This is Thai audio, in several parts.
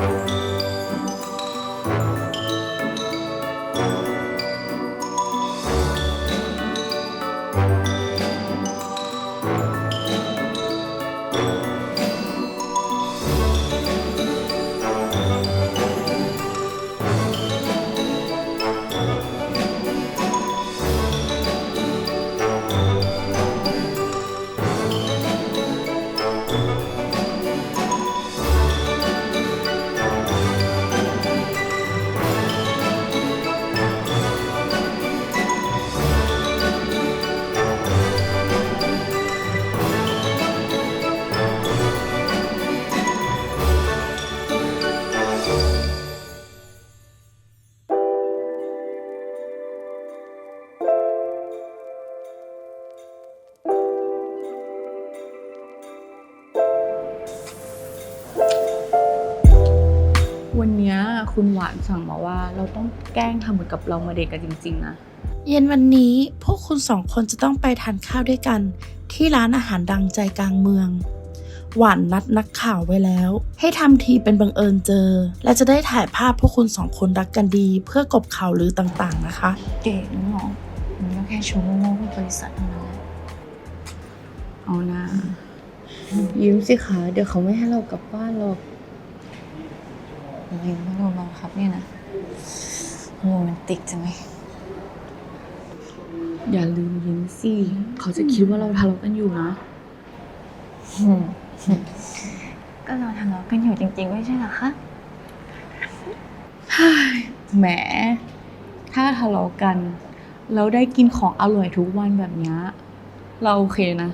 วัน คุณหวานสั่งมาว่าเราต้องแกล้งทำเหมือนกับเรามาเด็กกันจริง ๆ นะ เย็นวันนี้พวกคุณสองคนจะต้องไปทานข้าวด้วยกัน ที่ร้านอาหารดังใจกลางเมือง หวานนัดนักข่าวไว้แล้ว ให้ทำทีเป็นบังเอิญเจอ และจะได้ถ่ายภาพพวกคุณสองคนรักกันดี เพื่อกลบข่าวลือต่างๆนะคะเก๋นึกออกมันก็แค่โชว์โง่ๆที่บริษัทเท่านั้นแหละเอานะยิ้มสิคะเดี๋ยวเขาไม่ให้เรากลับบ้านหรอก ยิ้มไม่โดนบังคับเนี่ยนะโรแมนติกจังเลยอย่าลืมยิ้มสิเขาจะคิดว่าเราทะเลาะกันอยู่นะ ก็เราทะเลาะกันอยู่จริงๆ ไม่ใช่เหรอคะแหม ถ้าทะเลาะกัน แล้วได้กินของอร่อยทุกวันแบบเนี้ยเราโอเคนะ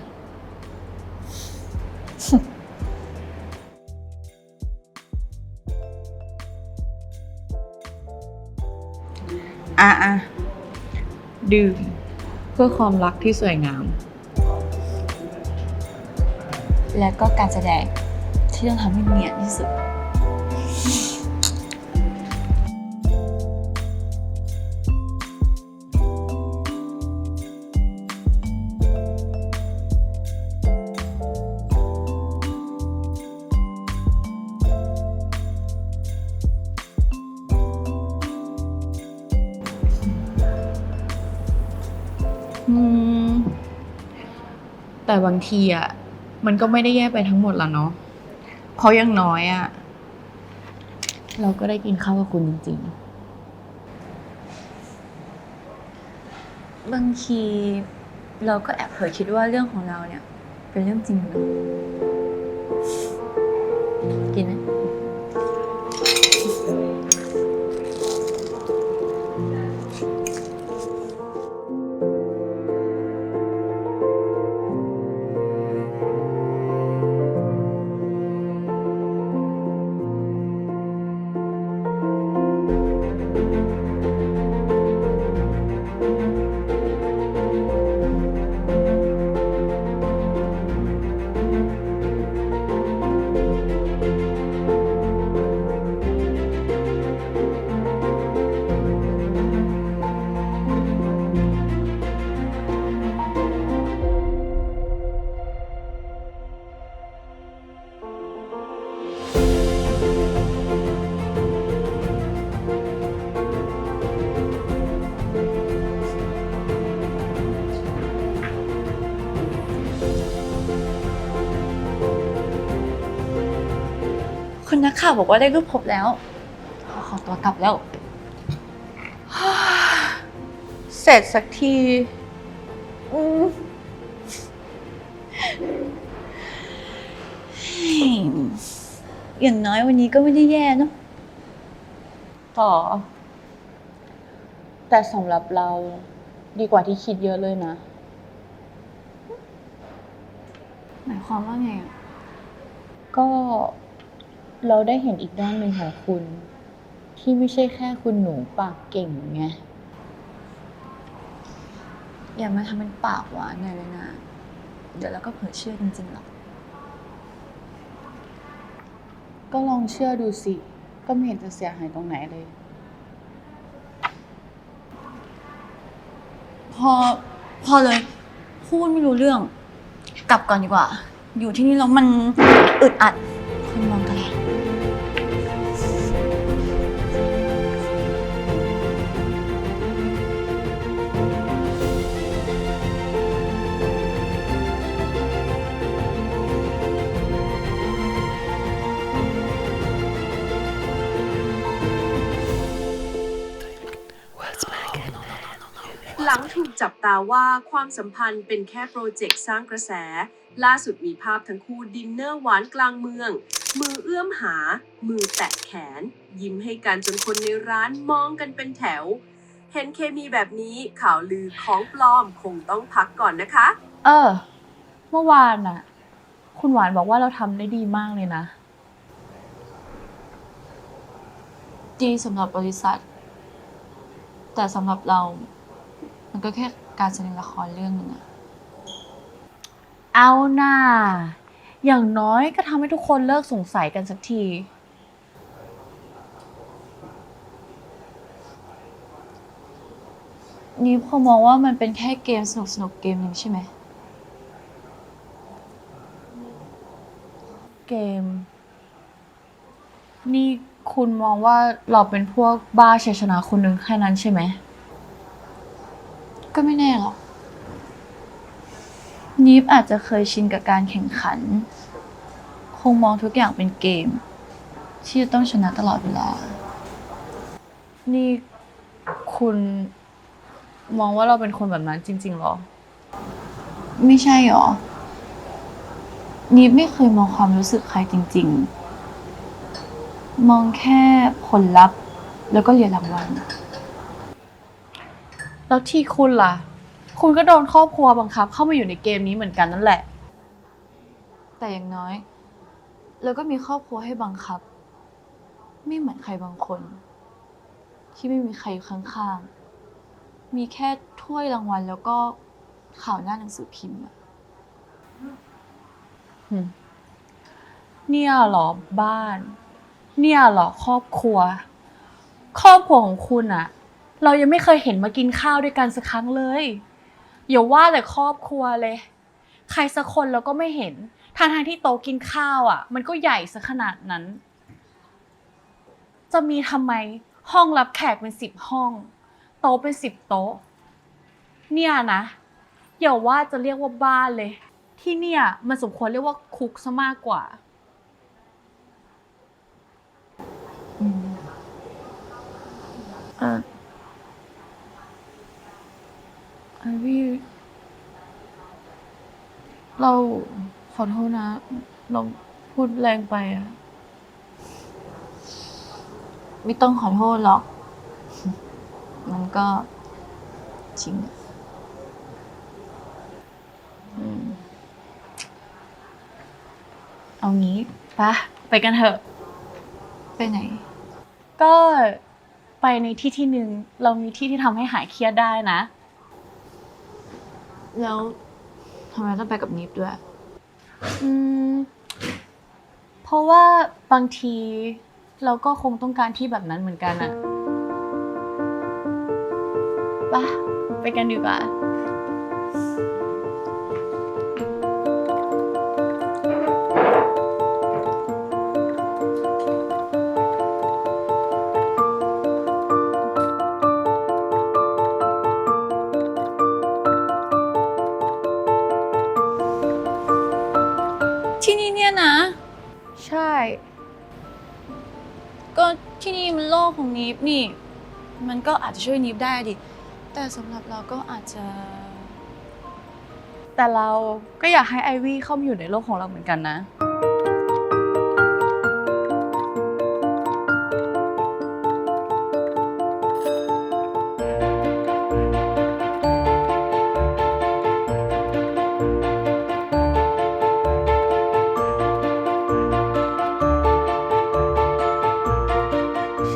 อะอะดื่มเพื่อความรักที่สวยงาม และก็การแสดงที่ต้องทำให้เนียนที่สุด แต่บางทีอะมันก็ไม่ได้แย่ไปทั้งหมดละเนาะเพราะยังน้อยอะเราก็ได้กินข้าวกับคุณจริง ๆ บางทีเราก็แอบเผลอคิดว่าเรื่องของเราเนี่ย เป็นเรื่องจริงนะกินไหม ข่าวบอกว่าได้รูปพบแล้ว ขอขอตัวกลับแล้วๆเสร็จสักทีอืมอย่างน้อยวันนี้ก็ไม่ได้แย่เนอะต่อ แต่สำหรับเราดีกว่าที่คิดเยอะเลยนะ หมายความว่าไงอะก็ เราได้เห็นอีกด้านหนึ่งของคุณ ที่ไม่ใช่แค่คุณหนูปากเก่งไง อย่ามาทำเป็นปากหวานหน่อยเลยนะ เดี๋ยวเราก็เผลอเชื่อจริงๆหรอก ก็ลองเชื่อดูสิ ก็ไม่เห็นจะเสียหายตรงไหนเลย พอ พอเลย พูดไม่รู้เรื่อง กลับก่อนดีกว่า อยู่ที่นี่แล้วมันอึดอัดคนมองตลอด จับตาว่าความสัมพันธ์เป็นแค่โปรเจกต์สร้างกระแส ล่าสุดมีภาพทั้งคู่ดินเนอร์หวานกลางเมือง มือเอื้อมหา มือแตะแขน ยิ้มให้กันจนคนในร้านมองกันเป็นแถว เห็นเคมีแบบนี้ข่าวลือของปลอมคงต้องพักก่อนนะคะ เออ เมื่อวานน่ะ คุณหวานบอกว่าเราทำได้ดีมากเลยนะ ดีสำหรับบริษัท แต่สำหรับเรามัน ก็แค่การแสดงละครเรื่องหนึงอะเอาหน่าอย่างน้อยก็ทำให้ทุกคนเลิกสงสัยกันสักที นี่พอมองว่ามันเป็นแค่เกมสนุกสนุกๆเกมหนึ่งใช่ไหม เกม นี่คุณมองว่าเราเป็นพวกบ้าชัยชนะคนหนึ่งแค่นั้นใช่ไหม ก็ไม่แน่หรอก นีฟอาจจะเคยชินกับการแข่งขัน คงมองทุกอย่างเป็นเกม ที่จะต้องชนะตลอดเวลา นี่คุณมองว่าเราเป็นคนแบบนั้นจริงๆหรอ ไม่ใช่หรอ นีฟไม่เคยมองความรู้สึกใครจริง ๆ มองแค่ผลลัพธ์ แล้วก็เหรียญรางวัล แล้วที่คุณล่ะ คุณก็โดนครอบครัวบังคับ เข้ามาอยู่ในเกมนี้เหมือนกันนั่นแหละ แต่อย่างน้อย แล้วก็มีครอบครัวให้บังคับ ไม่เหมือนใครบางคน ที่ไม่มีใครอยู่ข้างๆ มีแค่ถ้วยรางวัลแล้วก็ข่าวหน้าหนังสือพิมพ์อะเนี่ยเหรอบ้าน เนี่ยเหรอครอบครัว ครอบครัวของคุณอะ เรายังไม่เคยเห็นมากินข้าวด้วยกันสักครั้งเลย อย่าว่าแต่ครอบครัวเลย ใครสักคนเราก็ไม่เห็นทางทางที่โต๊ะกินข้าวอะมันก็ใหญ่ซะขนาดนั้น จะมีทำไมห้องรับแขกเป็นสิบห้อง โต๊ะเป็นสิบโต๊ะ เนี่ยนะอย่าว่าจะเรียกว่าบ้านเลย ที่เนี่ยมันสมควรเรียกว่าคุกซะมากกว่าอืมเออไอวี่ เราขอโทษนะ เราพูดแรงไปอะไม่ต้องขอโทษหรอก มันก็จริงอะอืมเอางี้ปะไปกันเถอะ ไปไหน ก็ไปในที่ที่หนึ่งเรามีที่ที่ทำให้หายเครียดได้นะ แล้ว ทำไมต้องไปกับนิฟด้วย อืม เพราะว่าบางทีเราก็คงต้องการที่แบบนั้นเหมือนกันอะไปะไปกันดีกว่า ก็ที่นี่มันโลกของนิฟนี่ มันก็อาจจะช่วยนิฟได้ดิ แต่สำหรับเราก็อาจจะ แต่เราก็อยากให้ไอวี่เข้ามาอยู่ในโลกของเราเหมือนกันนะ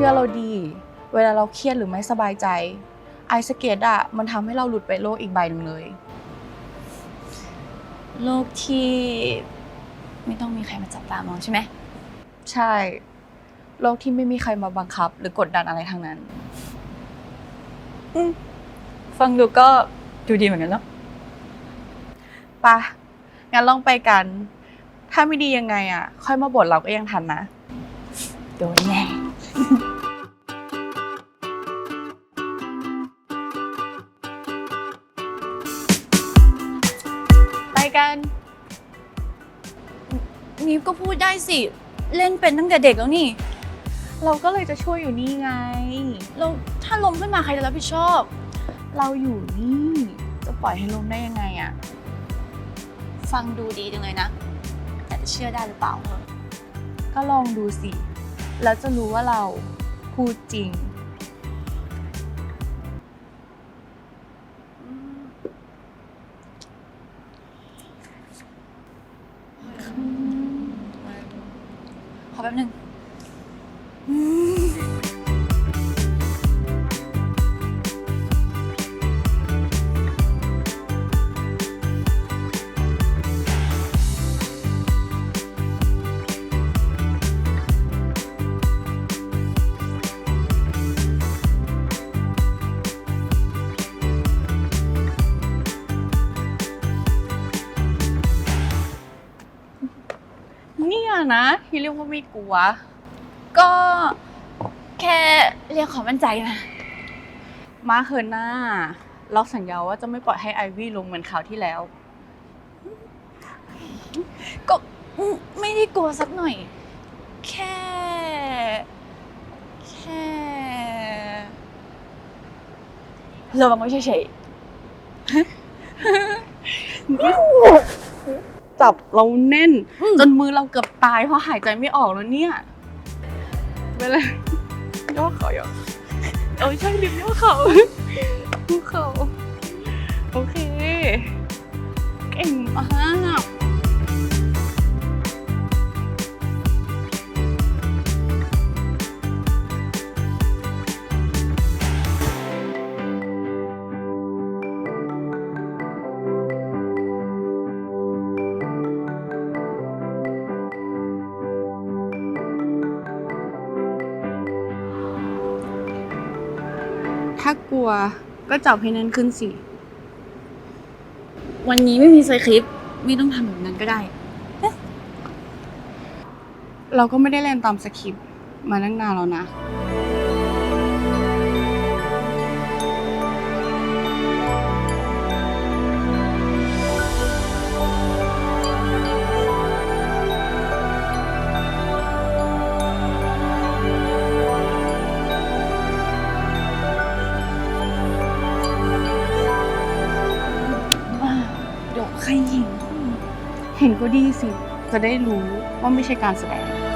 อเราดี เวลาเราเครียดหรือไม่สบายใจ ไอสเกตอะมันทำให้เราหลุดไปโลกอีกใบหนึ่งเลย โลกที่ ไม่ต้องมีใครมาจับตามองใช่ไหมใช่ โลกที่ไม่มีใครมาบังคับ หรือกดดันอะไรทั้งนั้นฟังดูก็ดูดีเหมือนกันเนาะปะงั้นลองไปกัน ถ้าไม่ดียังไงอะค่อยมาบ่นเราก็ยังทันนะ โดนแน่ นิฟก็พูดได้สิ เล่นเป็นตั้งแต่เด็กแล้วนี่ เราก็เลยจะช่วยอยู่นี่ไง เราถ้าล้มขึ้นมาใครจะรับผิดชอบ เราอยู่นี่ จะปล่อยให้ล้มได้ยังไงอะฟังดูดีจังเลยนะ แต่จะเชื่อได้หรือเปล่าเหรอก็ลองดูสิ แล้วจะรู้ว่าเราพูดจริง ขอแป๊บนึง นะที่เรียกว่าไม่กลัว ก็แค่เรียกความมั่นใจนะ มาเคินหน้า เราสัญญาว่าจะไม่ปล่อยให้ไอวี่ลงเหมือนคราวที่แล้ว ก็ไม่ได้กลัวสักหน่อย แค่ แค่ระวังไว้เฉย จับเราแน่น จนมือเราเกือบตายเพราะหายใจไม่ออกแล้วเนี่ยเวลาย่อเขาย่อเออใช่ดิบย่อเขาย่อเขาโอเค เก่งมาก ถ้ากลัวก็จับให้แนั่นขึ้นสิ วันนี้ไม่มีสคริปต์ไม่ต้องทำแบบนั้นก็ได้ เราก็ไม่ได้เรียนตามสคริปต์มาตั้งนานแล้วนะ นก็ดีสิ จะได้รู้ว่าไม่ใช่การแสดง